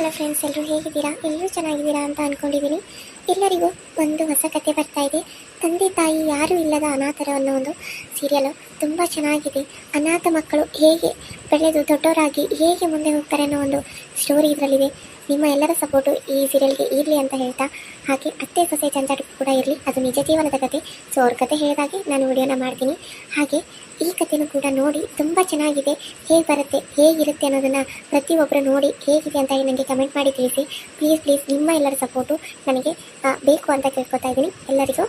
Hello friends ಎಲ್ಲರೂ ಹೇಗಿದ್ದೀರಾ? ಎಲ್ಲರೂ ಚೆನ್ನಾಗಿದ್ದೀರಾ ಅಂತ ಅಂದ್ಕೊಂಡಿದ್ದೀನಿ ಎಲ್ಲರಿಗೂ ಒಂದು ಹೊಸ ಕತೆ ಬರ್ತಾ ಇದೆ. ತಂದೆ ತಾಯಿ ಯಾರೂ ಇಲ್ಲದ ಅನಾಥರ ಅನ್ನೋ ಒಂದು ಸೀರಿಯಲು ತುಂಬ ಚೆನ್ನಾಗಿದೆ. ಅನಾಥ ಮಕ್ಕಳು ಹೇಗೆ ಬೆಳೆದು ದೊಡ್ಡವರಾಗಿ ಹೇಗೆ ಮುಂದೆ ಹೋಗ್ತಾರೆ ಅನ್ನೋ ಒಂದು ಸ್ಟೋರಿ ಇದರಲ್ಲಿದೆ. ನಿಮ್ಮ ಎಲ್ಲರ ಸಪೋರ್ಟು ಈ ಸೀರಿಯಲ್ಗೆ ಇರಲಿ ಅಂತ ಹೇಳ್ತಾ, ಹಾಗೆ ಅತ್ತೆ ಸೊಸೆ ಜಂಜಾಟ ಕೂಡ ಇರಲಿ. ಅದು ನಿಜ ಜೀವನದ ಕತೆ. ಸೊ ಅವ್ರ ಕತೆ ಹೇಳಿದಾಗೆ ನಾನು ವಿಡಿಯೋನ ಮಾಡ್ತೀನಿ. ಹಾಗೆ ಈ ಕಥೆನೂ ಕೂಡ ನೋಡಿ, ತುಂಬ ಚೆನ್ನಾಗಿದೆ. ಹೇಗೆ ಬರುತ್ತೆ ಹೇಗಿರುತ್ತೆ ಅನ್ನೋದನ್ನು ಪ್ರತಿಯೊಬ್ಬರು ನೋಡಿ ಹೇಗಿದೆ ಅಂತ ನನಗೆ ಕಮೆಂಟ್ ಮಾಡಿ ತಿಳಿಸಿ. ಪ್ಲೀಸ್ ಪ್ಲೀಸ್ ನಿಮ್ಮ ಎಲ್ಲರ ಸಪೋರ್ಟು ನನಗೆ ಬೇಕು ಅಂತ ಕೇಳ್ಕೊತಾ ಇದ್ದೀನಿ. ಎಲ್ಲರಿಗೂ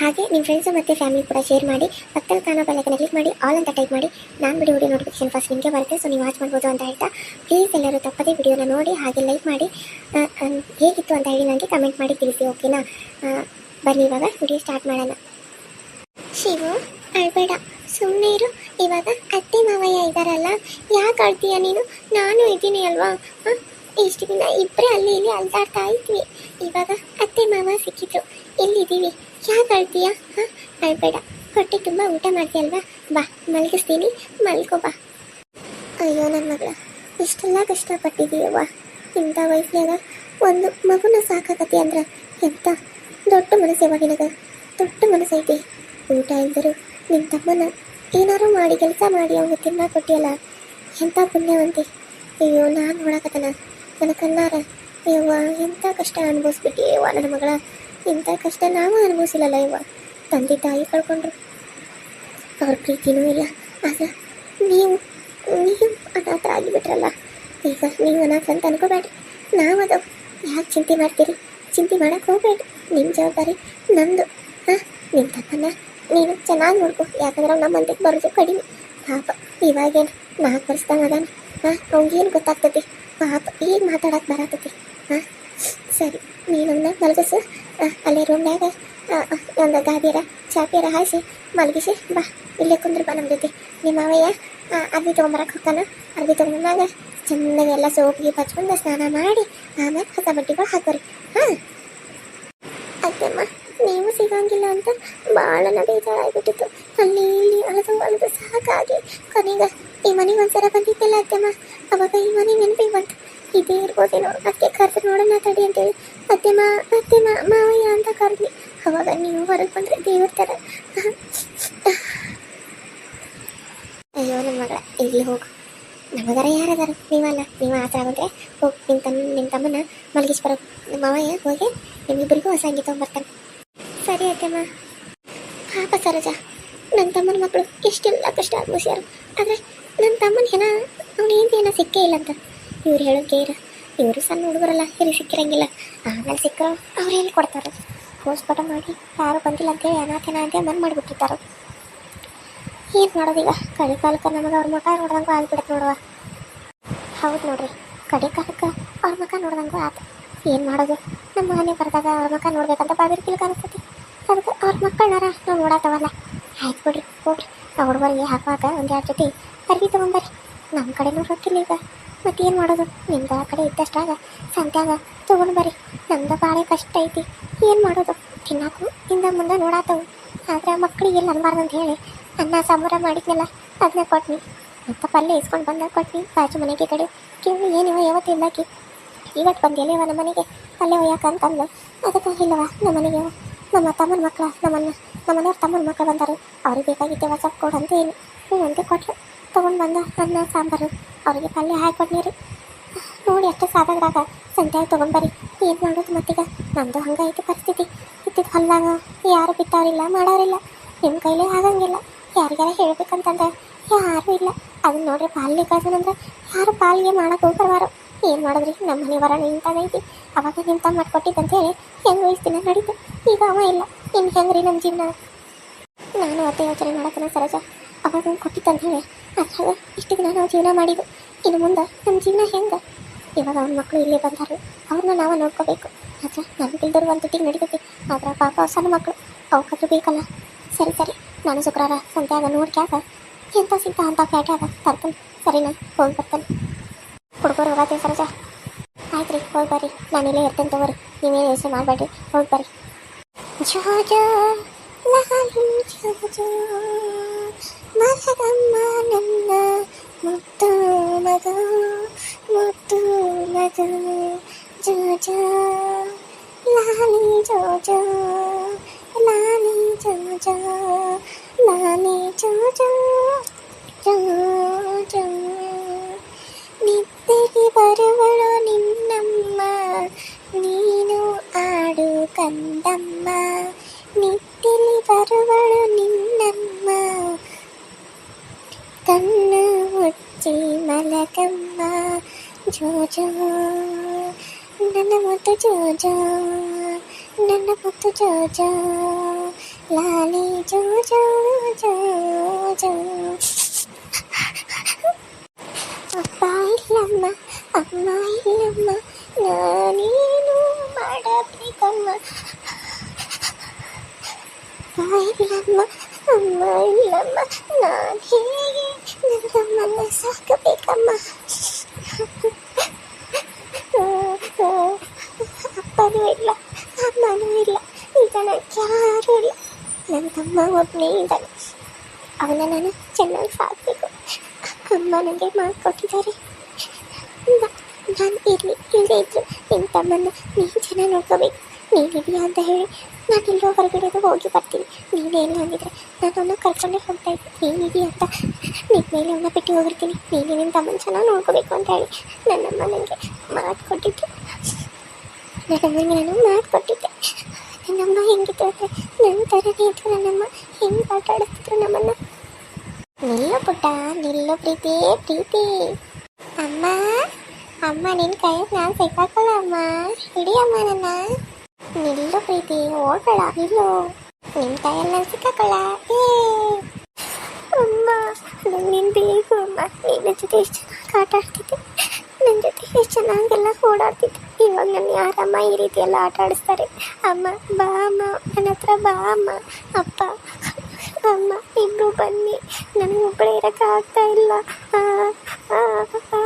ಹಾಗೆ ನಿಮ್ಮ ಫ್ರೆಂಡ್ಸು ಮತ್ತು ಫ್ಯಾಮಿಲಿ ಕೂಡ ಶೇರ್ ಮಾಡಿ, ಪಕ್ಕದಲ್ಲಿ ಕಾಣೋ ಬೆಲ್ಲಕ್ಕೆ ಕ್ಲಿಕ್ ಮಾಡಿ ಆಲ್ ಅಂತ ಟೈಪ್ ಮಾಡಿ, ನಾನು ಬಿಡಿ ವಿಡಿಯೋ ನೋಟಿಫಿಕೇಶನ್ ಫಸ್ಟ್ ನಿಮಗೆ ಬರುತ್ತೆ. ಸೊ ನೀವು ವಾಚ್ ಮಾಡ್ಬೋದು ಅಂತ ಹೇಳ್ತಾ ಪ್ಲೀಸ್ ಎಲ್ಲರೂ ತಪ್ಪದೇ ವಿಡಿಯೋನ ನೋಡಿ, ಹಾಗೆ ಲೈಕ್ ಮಾಡಿ ಹೇಗಿತ್ತು ಅಂತ ಹೇಳಿ ನನಗೆ ಕಮೆಂಟ್ ಮಾಡಿ ತಿಳಿಸಿ ಓಕೆನಾ ಬನ್ನಿ ಇವಾಗ ವಿಡಿಯೋ ಸ್ಟಾರ್ಟ್ ಮಾಡೋಣ. ಶಿವು, ಅಳ್ಬೇಡ. ಸುಮ್ಮನೆ ಇರು. ಇವಾಗ ಅತ್ತೆ ಮಾವಯ್ಯ ಇದ್ದಾರಲ್ಲ ಯಾಕೆ ಅಳ್ತೀಯ ನೀನು? ನಾನು ಇದ್ದೀನಿ ಅಲ್ವಾ? ಇಷ್ಟು ದಿನ ಇಬ್ಬರೇ ಅಲ್ಲಿ ಇಲ್ಲಿ ಅಲ್ದಾಡ್ತಾ ಇದ್ವಿ. ಇವಾಗ ಅತ್ತೆ ಮಾವ ಸಿಕ್ಕಿದ್ರು. ಎಲ್ಲಿದ್ದೀವಿ? ಯಾಕೆ ಅಳ್ತೀಯ? ಹಾಂ? ಅಳ್ಬೇಡ. ಹೊಟ್ಟೆ ತುಂಬ ಊಟ ಮಾಡ್ತೀಯಲ್ವಾ ಬಾ, ಮಲಗಿಸ್ತೀನಿ. ಮಲ್ಕೋ, ಬಾ. ಅಯ್ಯೋ ನನ್ನ ಮಗಳ. ಇಷ್ಟೆಲ್ಲ ಕಷ್ಟಪಟ್ಟಿದೀಯವ್ವ ಇಂಥ ವಯಸ್ಸಿನಾಗ ಒಂದು ಮಗುನ ಸಾಕಾಗತಿ ಅಂದ್ರೆ ಎಂತ ದೊಡ್ಡ ಮನಸ್ಸು ಯಾವಾಗಿನಾಗ ದೊಡ್ಡ ಮನಸ್ಸೈತಿ ಊಟ ಇದ್ದರು ನಿಮ್ಮ ತಮ್ಮನ ಏನಾರು ಮಾಡಿ, ಕೆಲಸ ಮಾಡಿ ಅವ್ನಿಗೆ ತಿನ್ನ ಕೊಟ್ಟಿಯಲ್ಲ ಎಂಥ ಪುಣ್ಯವಂತಿ. ಅಯ್ಯೋ, ನಾನು ನೋಡಕತ್ತನ. ನನ್ನ ಕಣ್ಣಾರ ಅಯ್ಯವ್ವ ಎಂಥ ಕಷ್ಟ ಅನುಭವಿಸ್ಬಿಟ್ಟು ಯವ್ವ ನನ್ನ ಮಗಳ. ಇಂಥ ಕಷ್ಟ ನಾವು ಅನುಭವಿಸಿಲ್ಲಲ್ಲ ಯವ್ವ. ತಂದೆ ತಾಯಿ ಕಳ್ಕೊಂಡ್ರು. ಅವ್ರ ಪ್ರೀತಿನೂ ಇಲ್ಲ. ಆದ್ರೆ ನೀವು ನೀವು ಅನಾಥ ಆಗಿಬಿಟ್ರಲ್ಲ. ಈಗ ನೀವು ಅನಾಥ ಅಂತ ಅನ್ಕೋಬೇಡ್ರಿ. ನಾವು ಅದು ಯಾಕೆ ಚಿಂತೆ ಮಾಡ್ತೀರಿ? ಚಿಂತೆ ಮಾಡಕ್ಕೆ ಹೋಗ್ಬೇಡ್ರಿ. ನಿಮ್ಮ ಜವಾಬ್ದಾರಿ ನಂದು. ಹಾಂ ನಿಮ್ಮ ತಪ್ಪನ್ನ ನೀನು ಚೆನ್ನಾಗಿ ನೋಡ್ಕೊ. ಯಾಕಂದ್ರೆ ನಮ್ಮ ಮಂದಿಗೆ ಬರೋದು ಕಡಿಮೆ. ಪಾಪ, ಇವಾಗೇನು ನಾಲ್ಕು ವರ್ಷದಾಗ ಅದಾನ. ಹಾಂ, ಅವ್ನಿಗೇನು ಗೊತ್ತಾಗ್ತತಿ ಪಾಪ ಈಗ ಮಾತಾಡಕ್ಕೆ ಬರತತಿ? ಹಾಂ ಸರಿ ನೀನನ್ನ ಮಲಗಿಸು. ಅಲ್ಲೇ ರೂಮ್ನ್ಯಾಗ ಒಂದು ಗಾದಿರ ಚಾಪಿಯರ ಹಾಸಿ ಮಲಗಿಸಿ, ಬಾ. ಇಲ್ಲೇ ಕುಂದ್ರ ಬಾ ನಮ್ಮ ಜೊತೆ. ನಿಮ್ಮ ಅವಯ್ಯ ಅರ್ಬಿ ತೊಗೊಂಬರಕ್ಕೆ ಹೋಗ್ತಾನ. ಅರ್ಬಿ ತೊಗೊಂಬಂದಾಗ ಚೆನ್ನಾಗಿ ಎಲ್ಲ ಸೋಪಿಗೆ ಬಚ್ಕೊಂಡು ಸ್ನಾನ ಮಾಡಿ, ಆಮೇಲೆ ಹೊಸ ಬಟ್ಟೆಗಳು ಹಾಕೋರಿ ಹಾಂ. ಅತ್ತಮ್ಮ ನೀವು ಸಿಗಂಗಿಲ್ಲ ಅಂತ ಭಾಳನ ಬೇಜಾರಾಗ್ಬಿಟ್ಟಿತ್ತು. ಅಲ್ಲಿ ಇಲ್ಲಿ ಅಳದು ಅಳದು ಸಾಕಾಗಿ ಕೊನೆಗೆ ಈ ಮನೆಗೆ ಒಂದ್ಸಲ ಬಂದಿದ್ದೆಲ್ಲ ಅತ್ತೆಮ್ಮ. ಅವಾಗ ಈ ಮನೆ ನೆನಪಿಗೆ ಬಂತು. ಇದೇ ಇರ್ಬೋದೇನೋ ಅದಕ್ಕೆ ಕರೆದು ನೋಡೋಣ ತಡಿ ಅಂತೇಳಿ. ಅತ್ತೆಮ್ಮ ಅತ್ತೆಮ್ಮ, ಮಾವಯ್ಯ ಅಂತ ಕರೆದ್ವಿ. ಅವಾಗ ನೀವು ಹೊರಗೆ ಬಂದರೆ ದೇವ್ರ ಥರ ಅಯ್ಯೋ ನನ್ನ ಮಗಳ ಇಲ್ಲಿ ಹೋಗು ನಮಗರ ಯಾರದಾರ ನೀವಲ್ಲ ನೀವು ಆಸರ ಬಂದರೆ ಹೋಗಿ ನಿಮ್ಮ ತಮ್ಮ ನಿಮ್ಮ ತಮ್ಮನ ಮಲಗಿಸಿ ಬರೋ ನಿಮ್ಮ ಮಾವಯ್ಯ ಹೋಗಿ ನಿಮ್ಮಿಬ್ಬರಿಗೂ ಹೊಸ ಅಂಗಿ ತೊಗೊಂಬರ್ತಾನೆ ಸರಿ ಅತ್ತೆಮ್ಮ ಪಾಪ ಸರೋಜ ನನ್ನ ತಮ್ಮನ ಮಕ್ಕಳು ಎಷ್ಟೆಲ್ಲ ಕಷ್ಟ ಅನುಭವಿಸ್ಯಾರು ಆದರೆ ನನ್ನ ತಮ್ಮನ ಹೆಣ ಅವನು ಏನು ಸಿಕ್ಕೇ ಇಲ್ಲ ಅಂತ. ಇವ್ರು ಹೇಳೋದು ಕೇರ ಇವರು ಸಣ್ಣ ಹುಡುಗರಲ್ಲ ಇಲ್ಲಿ ಸಿಕ್ಕಿರಂಗಿಲ್ಲ. ಆಮೇಲೆ ಸಿಕ್ಕರು ಅವ್ರು ಹೇಳಿ ಕೊಡ್ತಾರೆ? ಪೋಸ್ಟ್ಮಾರ್ಟಮ್ ಮಾಡಿ ಯಾರು ಬಂದಿಲ್ಲ ಅಂತೇಳಿ ಅನಾಥೇನ ಅಂತ ಮನ್ ಮಾಡಿಬಿಟ್ಟಿರ್ತಾರೆ. ಏನು ಮಾಡೋದೀಗ ಕಡೆ ಕಾಲಕ್ಕೆ ನಮಗೆ ಅವ್ರ ಮುಖ ನೋಡ್ದಂಗೂ ಆಗ್ಬಿಡುತ್ತೆ ನೋಡುವ. ಹೌದು ನೋಡ್ರಿ, ಕಡೆ ಕಾಲಕ್ಕೆ ಅವ್ರ ಮುಖ ನೋಡ್ದಂಗೂ ಆತು. ಏನು ಮಾಡೋದು? ನಮ್ಮ ಮನೆ ಬರ್ದಾಗ ಅವ್ರ ಮುಖ ನೋಡ್ಬೇಕಂತ ಬಾಗಿರ್ಕಿಲ್ ಕಾಣಿಸ್ತೈತಿ. ಅದಕ್ಕೆ ಅವ್ರ ಮಕ್ಕಳನ್ನಾರ ನಾವು ನೋಡತ್ತವಲ್ಲ ಆಯ್ತು ಬಿಡ್ರಿ, ಹೋಗ್ರಿ. ಆ ಹುಡುಗರಿಗೆ ಹಾಕುವಾಗ ಒಂದು ಎರಡು ಜೊತೆ ಅರ್ವಿ ತೊಗೊಂಬರ್ರಿ ನಮ್ಮ ಕಡೆನೂ ರೊಕ್ಕಿಲ್ಲ ಈಗ ಮತ್ತೆ ಏನು ಮಾಡೋದು? ನಿಮ್ದು ಆ ಕಡೆ ಇದ್ದಷ್ಟಾಗ ಸಂತ್ಯಾಗ ತೊಗೊಂಡು ಬರ್ರಿ. ನಮ್ದು ಭಾಳ ಕಷ್ಟ ಐತಿ. ಏನು ಮಾಡೋದು? ತಿನ್ನಾಕು ಇಂದ ಮುಂದೆ ನೋಡಾತವು. ಆದ್ರೆ ಮಕ್ಕಳಿಗೆ ಅನ್ಬಾರ್ದು ಅಂತ ಹೇಳಿ ಅನ್ನ, ಸಾಂಬಾರ ಮಾಡಿದ್ನಲ್ಲ ಅದನ್ನ ಕೊಟ್ನಿ ಮತ್ತು ಪಲ್ಯ ಇಸ್ಕೊಂಡು ಬಂದಾಗ ಕೊಟ್ನಿ ಬಾಜು ಮನೆಗೆ ಕಡೆ. ಕೇಳಿ ಏನಿವ ಯಾವತ್ತು ಇಲ್ಲಾಕಿ. ಇವತ್ತು ಬಂದಿಲ್ಲವ ನಮ್ಮ ಮನೆಗೆ. ಪಲ್ಯ ಒಯ್ಯಾಕ ಅಂತಂದು ಅದಕ್ಕೆ ಇಲ್ಲವ, ನಮ್ಮ ಮನೆಗೆ ನಮ್ಮ ತಮ್ಮನ ಮಕ್ಕಳ ನಮ್ಮನ್ನ, ನಮ್ಮನೆಯವ್ರ ತಮ್ಮನ ಮಕ್ಕಳು ಬಂದರು. ಅವ್ರಿಗೆ ಬೇಕಾಗಿದ್ದೆ ಹೊಸ ಕೊಡು ಅಂತ ಏನು ಹ್ಞೂ ಅಂತ ಕೊಟ್ಟರು ತೊಗೊಂಡು ಬಂದ ಅನ್ನ, ಸಾಂಬಾರು. ಅವರಿಗೆ ಪಲ್ಯ ಹಾಕಿ ಕೊಟ್ನಿ ರೀ ನೋಡಿ ಅಷ್ಟು ಸಾಕಾಗ್ದಾಗ ಸಂತೆ ತೊಗೊಂಡ್ಬರಿ ಏನು ಮಾಡೋದು ಮತ್ತೀಗ? ನಮ್ಮದು ಹಂಗೈತಿ ಪರಿಸ್ಥಿತಿ. ಇತ್ತಿದ್ದು ಹೊಲ್ದಾಗ ಯಾರು ಬಿತ್ತವ್ರಿಲ್ಲ ಮಾಡೋರಿಲ್ಲ ನಿಮ್ಮ ಕೈಲೇ ಆಗಂಗಿಲ್ಲ. ಯಾರಿಗಾರ ಹೇಳ್ಬೇಕಂತಂದ್ರೆ ಯಾರೂ ಇಲ್ಲ. ಅದನ್ನ ನೋಡ್ರಿ ಪಾಲಿಗೆ ಕಳ್ಸೋಣಂದ್ರೆ ಯಾರು ಪಾಲಿಗೆ ಮಾಡಕ್ಕೆ ಹೋಗ್ಬಾರ್ವಾರು. ಏನು ಮಾಡಿದ್ರಿ? ನಮ್ಮ ಮನೆ ಬರೋಣ ಇಂಥದೈತಿ ಅವಾಗ ತಮ್ಮ ಮಾಡ್ಕೊಟ್ಟಿದ್ದಂತ ಹೇಳಿ ಹೆಂಗೆ ವಹಿಸ್ತೀನ ನಡೀತು. ಈಗ ಅವ ಇಲ್ಲ. ಇನ್ನು ಹೆಂಗ್ರಿ ನಮ್ಮ ಜೀವನ? ನಾನು ಅದೇ ಯೋಚನೆ ಮಾಡತ್ತೇನೆ ಸರಜ. ಅವಾಗ ಕೊಟ್ಟಿದ್ದಂತ ಹೇಳಿ. ಅದ್ರಾಗ ಇಷ್ಟು ದಿನ ನಾವು ಜೀವನ ಮಾಡಿದ್ವು ಇನ್ನು ಮುಂದೆ ನಮ್ಮ ಜೀವನ ಹೆಂಗೆ? ಇವಾಗ ಅವ್ನ ಮಕ್ಕಳು ಇಲ್ಲೇ ಬಂದಾರು. ಅವ್ರನ್ನ ನಾವು ನೋಡ್ಕೋಬೇಕು. ನಾ ಬಿಲ್ದರು ಒಂದು ದುಡ್ಡಿಗೆ ನಡೀತೈತಿ. ಆದ್ರೆ ಪಾಪ ಸಣ್ಣ ಮಕ್ಕಳು ಅವಕಾದ್ರೂ ಬೇಕಲ್ಲ. ಸರಿ ಸರಿ. ನಾನು ಶುಕ್ರವಾರ ಆಗ. ನೋಡ್ಕ್ಯಾಗ ಎಂಥ ಸಿಂತ ಅಂತ ಪ್ಯಾಟ್ಯಾಗ ತರ್ತೀನಿ. ಸರಿನಾ? ಹೋಗಿ ಬರ್ತಾನೆ. ಹುಡುಗರು ಹೋಗತ್ತೆ ಸರಜ. ಆಯ್ತು ರೀ ಹೋಗಿ ಬರ್ರಿ. ನಾನು ಇಲ್ಲೇ ಇರ್ತೇನೆ ತಗೋರಿ. ನೀವೇನು ಯೋಚನೆ ಮಾಡಬೇಡ್ರಿ. ಹೋಗಿ ಬರ್ರಿ. ಜೋಜ ಮರಗಮ್ಮ ನನ್ನ ಮುತ್ತು ಮಗ ಮುತ್ತು ಜೋ ಜೋ ಜೋ ಲಾಲಿ ಜೋ ಜೋ ಲಾಲಿ ಜೋ ಜೋ ಲಾಲಿ ಜೋ జోరకమ్మ జోజో. నన్న ముత్తు జోజో నన్న ముత్తు జోజో. లాలి జోజో జోజో. అబ్బాయిలమ్మ అమ్మాయిలమ్మ నా నేను మడపికమ్మ అమ్మాయిలమ్మ అమ్మాయిలమ్మ నా ಇಲ್ಲಮ್ಮ ನಾನೇನು ಮಾಡಬೇಕಮ್ಮ ಅಪ್ಪ ಇಲ್ಲಮ್ಮ ಅಮ್ಮ ಇಲ್ಲಮ್ಮ ನಾನು ಹೇಗೆ ಸಾಕಬೇಕಮ್ಮ ಅಪ್ಪನೂ ಇಲ್ಲ, ಅಮ್ಮನೂ ಇಲ್ಲ. ಈಗ ನನಗೆ ಯಾರೂ ಇಲ್ಲ. ನನ್ನ ತಮ್ಮ ಒಬ್ಬನೇ ಇದ್ದಾನೆ. ಅವನ ನಾನು ಚೆನ್ನಾಗಿ ಸಾಕಬೇಕು. ಅಮ್ಮ ನನಗೆ ಮಾಡಿಕೊಟ್ಟಿದ್ದಾರೆ ನಾನು ಇರಲಿ ಇಲ್ಲದೇ ಇದ್ದರು ನಿನ್ನ ತಮ್ಮನ್ನು ನೀನು ಚೆನ್ನಾಗಿ ನೋಡ್ಕೋಬೇಕು. ನೀನಿದೆಯಾ ಅಂತ ಹೇಳಿ ನಾನು ಎಲ್ಲೋ ಹೊರಗಡೆದು ಹೋಗಿ ಬರ್ತೀನಿ. ನೀನೇ ಇಲ್ಲ ಅಂದಿದ್ರೆ ನಾನು ಅವನ್ನ ಕರ್ಕೊಂಡೇ ಹೋಗ್ತಾ ಇದ್ದೆ. ನೀನಿದೆಯಾ ಅಂತ ನಿನ್ನ ಮೇಲೆ ಅವನ್ನ ಬಿಟ್ಟು ಹೋಗಿರ್ತೀನಿ. ನೀನೇ ನಿನ್ನ ನೋಡ್ಕೋಬೇಕು ಅಂತ ಹೇಳಿ ನನ್ನಮ್ಮ ನನಗೆ ಮಾಡಿಕೊಟ್ಟಿದ್ದು. ನನ್ನಮ್ಮನಿಗೆ ನಾನು ಮಾಡಿಕೊಟ್ಟಿದ್ದೆ. ನನ್ನಮ್ಮ ಹೆಂಗಿತ್ತು ಅಂದರೆ ನನ್ನ ಥರನೇ ಇತ್ತು ನನ್ನಮ್ಮ ಹೆಂಗೆ ಆಟ ಆಡಿಸ್ತಿದ್ರು ನಮ್ಮನ್ನ? ನಿಲ್ಲೋ ಪುಟ್ಟ, ನಿಲ್ಲೋ ಪ್ರೀತಿ ಪ್ರೀತಿ. ಅಮ್ಮ ಅಮ್ಮ ನಿನ್ನ ಕೈಯಲ್ಲಿ ನಾನು ಸಿಕ್ಕಾಕಲ್ಲ ಅಮ್ಮ. ಹಿಡಿ ಅಮ್ಮ ನನ್ನ. ನಿಲ್ಲು ಪ್ರೀತಿ ಓಡಬೇಡ ನಿಲ್ಲು ನಿಮ್ಮ ಕೈಯಲ್ಲಿ ನಾನು ಸಿಕ್ಕಾಕಲ್ಲ ಏ! ಅಮ್ಮ ನಂಗೆ ನೀನು ಬೇಕು ಅಮ್ಮ. ನಿನ್ನ ಜೊತೆ ಎಷ್ಟು ಚೆನ್ನಾಗಿ ಆಟ ಆಡ್ತಿದ್ದೆ. ನನ್ನ ಜೊತೆ ಎಷ್ಟು ಚೆನ್ನಾಗೆಲ್ಲ ಓಡಾಡ್ತಿದ್ದೆ. ಇವಾಗ ನನ್ನ ಯಾರಮ್ಮ ಈ ರೀತಿ ಎಲ್ಲ ಆಟ ಆಡಿಸ್ತಾರೆ. ಅಮ್ಮ, ಬಾ ಅಮ್ಮ. ನನ್ನ ಹತ್ರ ಬಾ ಅಮ್ಮ. ಅಪ್ಪ, ಅಮ್ಮ ಇಬ್ಬರು ಬನ್ನಿ. ನನಗೆ ಒಬ್ಬಳೇ ಇಲ್ಲ. ಆಗ್ತಾ ಇಲ್ಲ ಆ, ಆ, ಆ,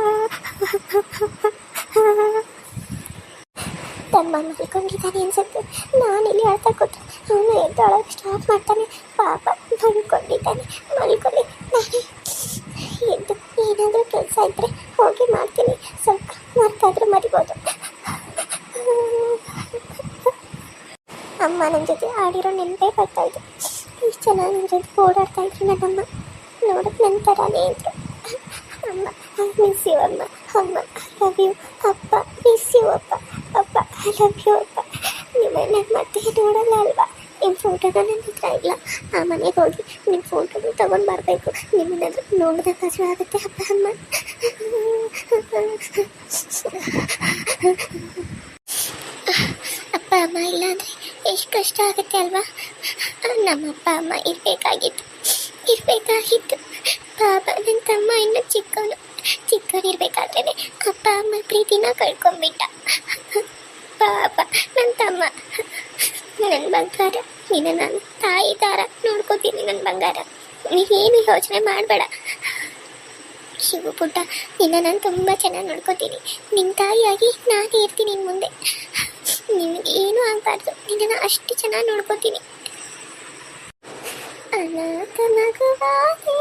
ತಮ್ಮ ಮಲ್ಕೊಂಡಿದ್ದಾನೆ ಅನ್ಸುತ್ತೆ. ನಾನು ಇಲ್ಲಿ ಅಳ್ತಾ ಕೊಟ್ಟು ಅವನು ಎದ್ದೊಳಗೆ ಸ್ಟಾಪ್ ಮಾಡ್ತಾನೆ. ಪಾಪ ಮಲ್ಕೊಂಡಿದ್ದಾನೆ. ಮಲ್ಕೊಳ್ಳಿ ನಾನೇ ಎದ್ದು ಏನಾದರೂ ಕೆಲಸ ಇದ್ದರೆ ಹೋಗಿ ಮಾಡ್ತೀನಿ. ಸ್ವಲ್ಪ ಮರ್ತಾದ್ರೂ ಮರಿಬೋದು. ಅಮ್ಮ ನನ್ನ ಜೊತೆ ಆಡಿರೋ ನೆನಪೇ ಬರ್ತಾ ಇದೆ. ಇಷ್ಟು ಜೊತೆ ಓಡಾಡ್ತಾ ಇದ್ರು ನನ್ನಮ್ಮ. ನೋಡೋಕೆ ನನ್ನ ಥರನೇ ಇದ್ರು. ಅಮ್ಮ ಮಿಸ್ ಯು ಅಮ್ಮ. ಅಮ್ಮ ಐ ಲವ್ ಯು ಅಪ್ಪ ಮಿಸ್ ಯು ಅಪ್ಪ. ಅಪ್ಪ ಐ ಲವ್ ಯು ಅಪ್ಪ. ನಿಮ್ಮನ್ನ ಮತ್ತೆ ನೋಡಲ್ಲ ಅಲ್ವಾ? ನಿಮ್ಮ ಫೋಟೋನ ನನ್ನ ಹತ್ರ ಇಲ್ಲ. ಆ ಮನೆಗೆ ಹೋಗಿ ನಿಮ್ಮ ಫೋಟೋನ ತಗೊಂಡು ಬರಬೇಕು. ನಿಮ್ಮನ್ನಾದ್ರೂ ನೋಡಿದಾಗ ಆಗುತ್ತೆ, ಅಪ್ಪ, ಅಮ್ಮ. ಅಪ್ಪ, ಅಮ್ಮ ಇಲ್ಲ ಅಂದರೆ ಎಷ್ಟು ಕಷ್ಟ ಆಗುತ್ತೆ ಅಲ್ವಾ? ನಮ್ಮ ಅಪ್ಪ, ಅಮ್ಮ ಇರಬೇಕಾಗಿತ್ತು. ಇರಬೇಕಾಗಿತ್ತು. ಪಾಪ ನನ್ನ ತಮ್ಮ ಇನ್ನೂ ಚಿಕ್ಕವನು ಚಿಕ್ಕವನಿರ್ಬೇಕಾದ್ರೆ ಅಪ್ಪ, ಅಮ್ಮ ಪ್ರೀತಿನ ಕಳ್ಕೊಂಡ್ಬಿಟ್ಟ. ಪಾಪ ನನ್ನ ತಮ್ಮ. ನನ್ನ ಬಂಗಾರ, ನಿನ್ನ ನಾನು ತಾಯಿ ತಾರ ನೋಡ್ಕೋತೀನಿ ನನ್ನ ಬಂಗಾರ. ಏನು ಯೋಚನೆ ಮಾಡಬೇಡ. ಶಿವು ಪುಟ್ಟ, ನಿನ್ನ ನಾನು ತುಂಬ ಚೆನ್ನಾಗಿ ನೋಡ್ಕೋತೀನಿ. ನಿನ್ನ ತಾಯಿಯಾಗಿ ನಾನೇ ಇರ್ತೀನಿ ನಿನ್ನ ಮುಂದೆ. ಏನೂ ಆಗಬಾರ್ದು. ನಿನ್ನನ್ನು ಅಷ್ಟು ಚೆನ್ನಾಗಿ ನೋಡ್ಕೋತೀನಿ. ಅನಾಥ ಮಗುವಾಗಿ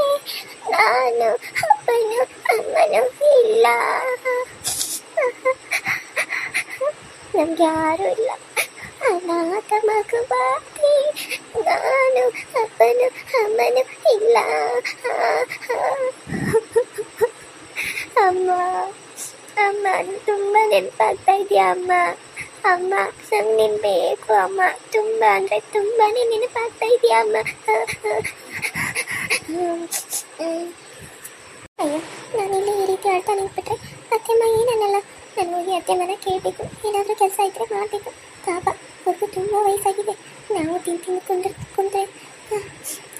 ನಾನು ಅಪ್ಪನು ಅಮ್ಮನೂ ಇಲ್ಲ ನಮ್ಗೆ ಯಾರೂ ಇಲ್ಲ. ಅನಾಥ ಮಗುವಾಗಿ ನಾನು ಅಪ್ಪನು ಅಮ್ಮನೂ ಇಲ್ಲ. ಅಮ್ಮ ಅಮ್ಮ, ತುಂಬ ನೆನಪಾಗ್ತಾ ಇದೆಯಾ ಅಮ್ಮ? ಅಮ್ಮ ನಂಗೆ ನಿನ್ ಬೇಕು ಅಮ್ಮ. ತುಂಬಾ ಅಂದರೆ ತುಂಬಾನೇ ನೆನಪಾಗ್ತಾ ಇದೆಯಾ ಅಮ್ಮ? ಅಯ್ಯೋ ನಾನಿಲ್ಲಿ ಈ ರೀತಿ ಆಡ್ತಾ ನಿಂತ್ಬಿಟ್ರೆ ಅತ್ತೆಮ್ಮ ಏನನ್ನಲ್ಲ? ನಾನು ಹೋಗಿ ಅತ್ತೆಮ್ಮನ ಕೇಳಬೇಕು. ಏನಾದರೂ ಕೆಲಸ ಇದ್ರೆ ಮಾಡಬೇಕು. ಪಾಪ, ಅವ್ರಿಗೂ ತುಂಬ ವಯಸ್ಸಾಗಿದೆ. ನಾವು ತಿಂದು ತಿಂದು ಕುಂದ್ರೆ ಕುಂತ್ರೆ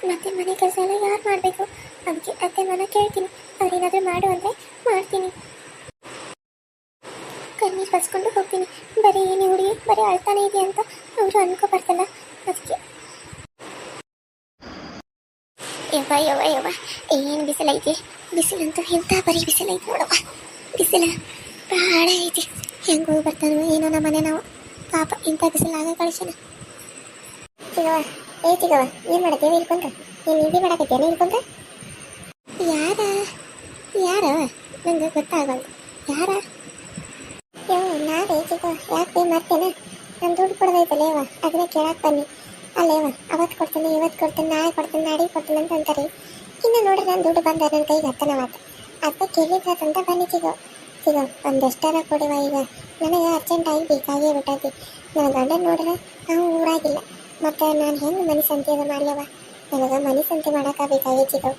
ಮತ್ತೆ ಮನೆ ಕೆಲಸ ಎಲ್ಲ ಯಾರು ಮಾಡಬೇಕು ಅದಕ್ಕೆ ಅತ್ತೆ ಮನೆ ಕೇಳ್ತೀನಿ ಅವ್ರೇನಾದರೂ ಮಾಡು ಅಂದರೆ ಮಾಡ್ತೀನಿ ಕಣ್ಣೀರು ಬಸ್ಕೊಂಡು ಹೋಗ್ತೀನಿ ಬರೀ ಏನು ಹುಡುಗಿ ಬರೀ ಅಳ್ತಾನೆ ಇದೆ ಅಂತ ಅವರು ಅನ್ಕೋಬಾರ್ದಲ್ಲ ಅದಕ್ಕೆ ಯವ್ವ ಯವ್ವ ಯವ್ವ ಏನು ಬಿಸಿಲೈತಿ ಬಿಸಿಲಂತೂ ಎಂಥ ಬರೀ ಬಿಸಿಲೈತಿ ನೋಡವ್ವ ಬಿಸಿಲ ಭಾಳ ಐತಿ ಹೆಂಗೆ ಹೋಗಿ ಬರ್ತಾನೋ ಏನೋ ನಮ್ಮ ಮನೆ ನಾವು. ಪಾಪ ಇಂಥ ಬಿಸಿಲಾಗ ಕಳಿಸೋಣ ತಿಗವ ಏ ತಿಗವ ಏನು ಮಾಡತ್ತೇವೆ ಇಲ್ಕೊಂತ ಏನು ನಿದ್ದೆ ಮಾಡಕತ್ತೇನೆ ಇಲ್ಕೊಂತ ಯಾರ? ಯಾರ? ನಂಗೆ ಗೊತ್ತಾಗಲ್ದು. ಯಾರ? ಮರ್ತೇನೆ? ನಾನು ದುಡ್ಡು ಕೊಡೋದೈತಲ್ಲ ಯವ ಅದನ್ನ ಕೇಳಕ್ಕೆ ಬನ್ನಿ. ಅಲ್ಲೇವ ಅವತ್ತು ಕೊಡ್ತೇನೆ, ಇವತ್ತು ಕೊಡ್ತೇನೆ, ನಾಳೆ ಕೊಡ್ತೇನೆ ನಾಳೆ ಕೊಡ್ತೇನೆ ಅಂತ ಅಂತಾರೆ. ಇನ್ನು ನೋಡ್ರಿ ನಾನು ದುಡ್ಡು ಬಂದ ನನ್ನ ಕೈಗೆ ಹತ್ತನ ಮಾತು ಅದಕ್ಕೆ ಕೇಳಿದ್ರಂತ ಬನ್ನಿ ಸಿಗೋ ಸಿಗೋ ಒಂದೆಷ್ಟರ ಕೊಡುವ ಈಗ? ನನಗೆ ಅರ್ಜೆಂಟಾಗಿ ಬೇಕಾಗೇ ಬಿಟ್ಟೈತಿ. ನನ್ನ ಗಂಡನ ನೋಡ್ರೆ ನಾವು ಊರಾಗಿಲ್ಲ. ಮತ್ತು ನಾನು ಹೆಂಗೆ ಮನೆ ಸಂತೆ ಅದು ಮಾಡ್ಯವ ನನಗೆ ಮನೆ ಸಂತೆ ಮಾಡೋಕೆ ಬೇಕಾಗೈತಿ ಸಿಗೋ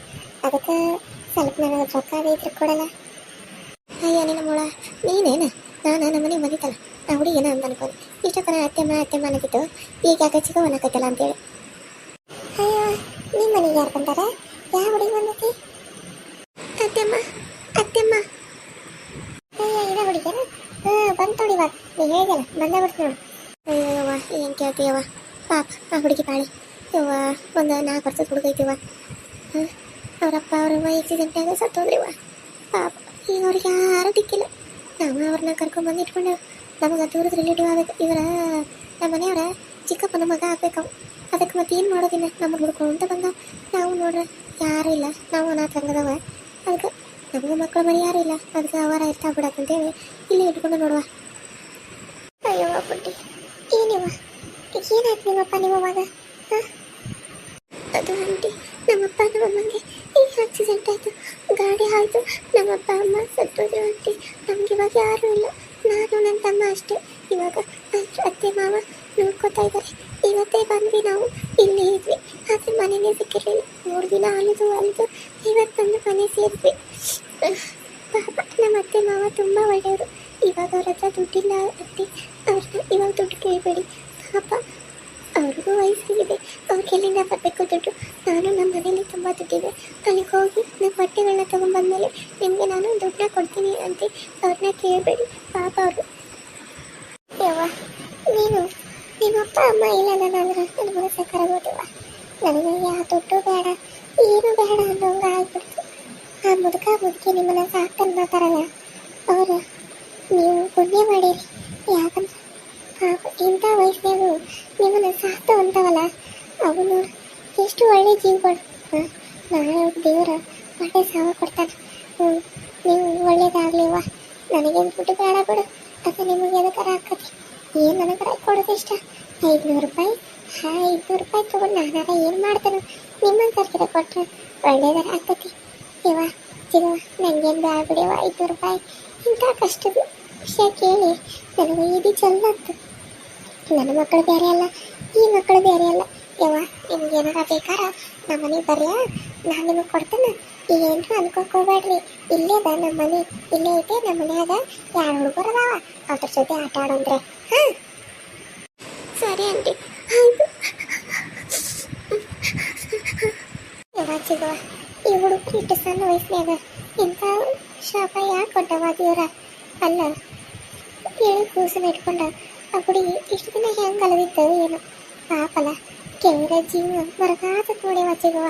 ಅದಕ್ಕೆ ಸ್ವಲ್ಪ ನನಗೆ ರೊಕ್ಕ ಬೇಕು ಕೊಡಲ್ಲ. ಅಯ್ಯ, ನಿನ್ನ ಮೊಳ, ನೀನೇನು? ನಾನು ನಮ್ಮ ಮನೆ ಬಂದಿತ್ತಲ್ಲ ನಾ ಹುಡುಗಿನ ಅಂತ ಅನ್ಕೊಂಡು. ಅತ್ತೆ ಅತ್ತೆಮ್ಮ ಅತ್ತೆ ಅನ್ನತಿತ್ತು ಈಗ ಯಾಕೆ ಚಿಕ್ಕ ಅನ್ನಕತ್ತಲ್ಲ ಅಂತೇಳಿ. ಅಯ್ಯೋ ನಿಮ್ಮ ಮನೆಗೆ ಯಾರು ಬಂದಾರ? ಯಾವ ಹುಡುಗಿ ಬಂದೈತಿ ಅತ್ತೆಮ್ಮ ಅತ್ತೆಮ್ಮ ಅಯ್ಯ ಇದ ಹುಡುಗಿಯರ ಹಾಂ ಬಂತು ನೋಡಿ ಇವಾಗ ನೀ ಹೇಳಿದಲ್ಲ ಬಂದೇ ಬಿಡ್ತು ನೋಡು ಅಯ್ಯೋ ಯವ್ವ ಏನು ಕೇಳ್ತೀಯವ್ವ? ಪಾಪ ಆ ಹುಡುಗಿ ಬಾಳಿ. ಯವ್ವ, ಒಂದು ನಾಲ್ಕು ವರ್ಷದ ಹುಡುಗ ಐತಿವ ಅವರಪ್ಪ ಅವ್ರವ್ವ ಆಕ್ಸಿಡೆಂಟ್ನಾಗ ಸತ್ತೋದ್ರಿವ ಪಾಪ ಈಗ ಅವ್ರಿಗೆ ಯಾರು ದಿಕ್ಕಿಲ್ಲ. ನಾವು ಅವ್ರನ್ನ ಕರ್ಕೊಂಡ್ ಬಂದು ಇಟ್ಕೊಂಡೇವು. ನಮಗೆ ದೂರದ ರಿಲೇಟಿವ್ ಆಗುತ್ತೆ ಇವರ ನಮ್ಮ ಮನೆಯವರ ಚಿಕ್ಕಪ್ಪನ ಮಗ ಆಗ್ಬೇಕು ಅದಕ್ಕೆ ಮತ್ತೆ ಏನು ಮಾಡೋದಿಲ್ಲ ನಮಗೆ ಹುಡ್ಕೊಂತ ಬಂದ ನಾವು ನೋಡ್ರೆ, ಯಾರು ಇಲ್ಲ. ನಾವು ಅನಾಥ ಹಂಗದವ ಅದಕ್ಕೆ ನಮಗೆ ಮಕ್ಕಳು ಮನೆ ಯಾರೂ ಇಲ್ಲ. ಅದಕ್ಕೆ ಅವರ ಇರ್ತಾ ಬಿಡಕ್ಕಂತೇಳಿ ಇಲ್ಲಿ ಇಟ್ಕೊಂಡು ನೋಡುವ. ಅಯ್ಯೋ ಬುಡ್ಡಿ ಏನಿವ ಏನಾಯ್ತು ನಿಮ್ಮಪ್ಪ ನಿಮ್ಮವಾಗ ಅದು ಆಂಟಿ ನಮ್ಮಪ್ಪ ನಮ್ಮಮ್ಮಗೆ ಈಗ ಆಕ್ಸಿಡೆಂಟ್ ಆಯಿತು ಗಾಡಿ ಆಯಿತು. ನಮ್ಮಪ್ಪ ಅಮ್ಮ ಸತ್ತೋದ್ರು ಆಂಟಿ ನಮ್ಗೆ ಇವಾಗ ಯಾರೂ ಇಲ್ಲ. ನಾನು ನಮ್ಮ ಮನೇಲಿ ತುಂಬ ದುಡ್ಡಿದೆ. ಅಲ್ಲಿಗೆ ಹೋಗಿ ನಾನು ಬಟ್ಟೆಗಳನ್ನ ತೊಗೊಂಡ್ಬಂದ್ಮೇಲೆ ನಿಮಗೆ ನಾನು ದುಡ್ಡನ್ನ ಕೊಡ್ತೀನಿ ಅಂತ. ಅವ್ರನ್ನ ಕೇಳಬೇಡಿ. ಪಾಪ ಅವರು. ಯವ್ವ, ನೀನು ನಿಮ್ಮ ಅಪ್ಪ, ಅಮ್ಮ ಇಲ್ಲ ನಾನು ನನಗೆ ನನಗೆ ಸಕ್ಕರಾಗೋದಿವ ನನಗೆ ಯಾವ ದುಡ್ಡು ಬೇಡ, ಏನು ಬೇಡ ಅನ್ನೋಂಗೆ ಆಗ್ಬಿಡ್ತು. ಆ ಮುದುಕ ಮುದುಕಿ ನಿಮ್ಮನ್ನ ಸಾಕ್ತಾನೆ ಮಾತಾರಲ್ಲ ಅವರು, ನೀವು ಪುಣ್ಯ ಮಾಡಿರಿ. ಯಾಕಂದ್ರೆ ಇಂಥ ವಯಸ್ಸಿನಾಗೂ ನಿಮ್ಮನ್ನ ಸಾಕ್ತಾ ಅಂತವಲ್ಲ ಅವನು ಎಷ್ಟು ಒಳ್ಳೆ ಜೀವಗಳು ನಾಳೆ ದೇವರ ಒಳ್ಳೆ ಸಾವ ಕೊಡ್ತಾನೆ. ಹ್ಞೂ ನೀವು ಒಳ್ಳೇದಾಗ್ಲಿವ ನನಗೇನು ದುಡ್ಡು ಬೇಡ ಬಿಡು. ಅದು ನಿಮಗೆ ಎದಕ್ಕಾರ ಹಾಕತಿ ಏನು ನನಗರ ಕೊಡೋದು ಇಷ್ಟ? ಐದುನೂರು ರೂಪಾಯಿ? ಹಾಂ, ಐದುನೂರು ರೂಪಾಯಿ ತೊಗೊಂಡು ನಾನಾರ ಏನು ಮಾಡ್ತಾನೆ? ನಿಮ್ಮಂತರ್ಕಿರ ಕೊಟ್ಟರೆ ಒಳ್ಳೇದಾರ ಆಗ್ತತಿ ಇವ ಇವ ನನಗೇನು ಬೇಡ ಬಿಡಿವ ಐದುನೂರು ರೂಪಾಯಿ. ಇಂಥ ಕಷ್ಟದ ವಿಷಯ ಕೇಳಿ ನನಗೆ ಇದು ಚೆಲ್ಲತ್ತು ನನ್ನ ಮಕ್ಕಳು ಬೇರೆ ಅಲ್ಲ, ಈ ಮಕ್ಕಳು ಬೇರೆ ಅಲ್ಲ. ಯವ್ವ ನಿಮ್ಗೆ ಏನಾರ ಬೇಕಾರ? ನಮ್ಮ ಮನೆಗೆ ಬರ್ರಿ ನಾನು ನಿಮಗೆ ಕೊಡ್ತೇನೆ. ಏನು ಅನ್ಕೋಕೋಬೇಡ್ರಿ. ಇಲ್ಲೇ ಅದ ನಮ್ಮ ಮನೆ. ಇಲ್ಲೇ ಐತೆ ನಮ್ಮ ಮನ್ಯಾಗ. ಯಾರು ಹುಡುಗರು ಅದಾವ? ಅದ್ರ ಜೊತೆ ಆಟ ಆಡೋಂದ್ರೆ. ಹಾಂ? ಸರಿ ಆಂಟಿ ಯವ್ವ ಚಿಗುವ ಈ ಹುಡುಗರು ಇಟ್ಟು ಸಣ್ಣ ವಯಸ್ಸಿನಾಗ ಇಂಥ ಶಾಪ ಯಾಕೆ ಕೊಟ್ಟವ ದೇವ್ರ? ಅಲ್ಲ, ಹೇಳಿ ಕೂಸನ್ನ ಇಟ್ಕೊಂಡ ಆ ಹುಡುಗಿ ಇಷ್ಟು ದಿನ ಹೆಂಗೆ ಏನು. ಪಾಪಲ್ಲ ಕೆಳರ ಜೀವ ಮರಗಾತ ನೋಡಿ ವಚ್ಚಿಗವ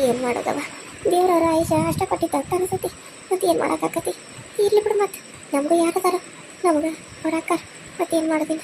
ಏನು ಮಾಡೋದವ ದೇವ್ರವ್ರ ಆಯುಷ ಅಷ್ಟ ಕೊಟ್ಟಿದ್ದ ಅನ್ಸತಿ ಮತ್ತೆ ಏನು ಮಾಡೋಕ್ಕಾಕತಿ? ಇರ್ಲಿ ಬಿಡು ಮತ್ತೆ. ನಮಗೂ ಯಾರದಾರ ನಮಗೆ ಅವ್ರ ಅಕ್ಕ ಮತ್ತೆ ಏನು ಮಾಡೋದಿಲ್ಲ.